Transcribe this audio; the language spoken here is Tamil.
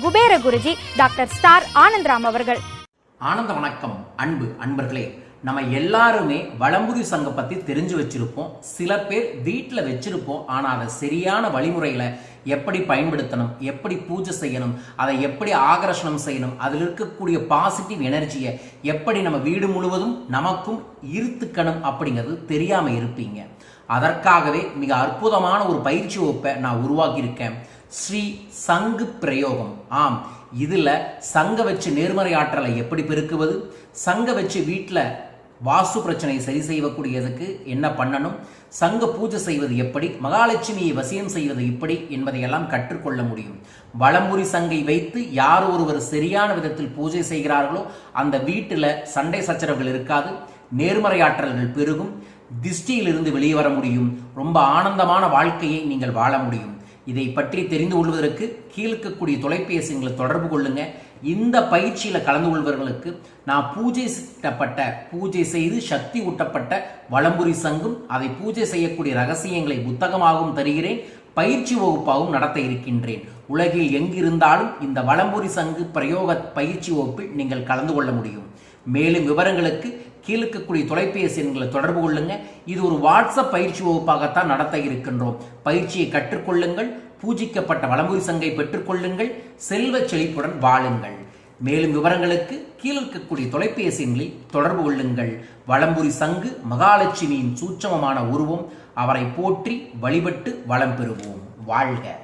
குபேர குருஜி டாக்டர் ஸ்டார் ஆனந்த்ராம் அவர்கள். ஆனந்த வணக்கம் அன்பு அன்பர்களே. நம்ம எல்லாருமே வளம்புரி சங்கம் பத்தி தெரிஞ்சு வச்சிருப்போம். சில பேர் வீட்டில் வச்சிருப்போம். ஆனா அதை சரியான வழிமுறையில எப்படி பயன்படுத்தணும் எப்படி பூஜை செய்யணும் அதை எப்படி ஆகர்ஷணம் செய்யணும் அதில் இருக்கக்கூடிய பாசிட்டிவ் எனர்ஜியை எப்படி நம்ம வீடு முழுவதும் நமக்கும் ஈர்த்துக்கணும் அப்படிங்கிறது தெரியாம இருப்பீங்க. அதற்காகவே மிக அற்புதமான ஒரு பயிற்சி வகுப்பை நான் உருவாக்கியிருக்கேன். ஸ்ரீ சங்கு பிரயோகம். ஆம் இதில் சங்க வச்சு நேர்மறை ஆற்றலை எப்படி பெருக்குவது? சங்க வச்சு வீட்டில் வாஸ்து பிரச்சனையை சரி செய்யக்கூடியதுக்கு என்ன பண்ணணும்? சங்க பூஜை செய்வது எப்படி? மகாலட்சுமியை வசியம் செய்வது எப்படி என்பதையெல்லாம் கற்றுக்கொள்ள முடியும். வளம்புரி சங்கை வைத்து யார் ஒருவர் சரியான விதத்தில் பூஜை செய்கிறார்களோ அந்த வீட்டில் சண்டை சச்சரவுகள் இருக்காது நேர்மறையாற்றல்கள் பெருகும் திஷ்டியிலிருந்து வெளியே வர முடியும். ரொம்ப ஆனந்தமான வாழ்க்கையை நீங்கள் வாழ முடியும். இதை பற்றி தெரிந்து கொள்வதற்கு கீழ்க்கக்கூடிய தொலைபேசிகளை தொடர்பு கொள்ளுங்க. இந்த பயிற்சியில் கலந்து கொள்வர்களுக்கு நான் பூஜை சிட்டப்பட்ட பூஜை செய்து சக்தி ஊட்டப்பட்ட வளம்புரி சங்கும் அதை பூஜை செய்யக்கூடிய ரகசியங்களை புத்தகமாகவும் தருகிறேன். பயிற்சி வகுப்பாகவும் நடத்த இருக்கின்றேன். உலகில் எங்கிருந்தாலும் இந்த வளம்புரி சங்கு பிரயோக பயிற்சி வகுப்பில் நீங்கள் கலந்து கொள்ள முடியும். மேலும் விவரங்களுக்கு கீழுக்கக்கூடிய தொலைபேசி எண்களை தொடர்பு கொள்ளுங்க. இது ஒரு வாட்ஸ்அப் பயிற்சி வகுப்பாகத்தான் நடத்த இருக்கின்றோம். பயிற்சியை கற்றுக்கொள்ளுங்கள். பூஜிக்கப்பட்ட வளம்புரி சங்கை பெற்றுக்கொள்ளுங்கள். செல்வ செழிப்புடன் வாழுங்கள். மேலும் விவரங்களுக்கு கீழ்க்கக்கூடிய தொலைபேசி எண்களில் தொடர்பு கொள்ளுங்கள். வளம்புரி சங்கு மகாலட்சுமியின் சூட்சமமான உருவம். அவரை போற்றி வழிபட்டு வளம் பெறுவோம். வாழ்க.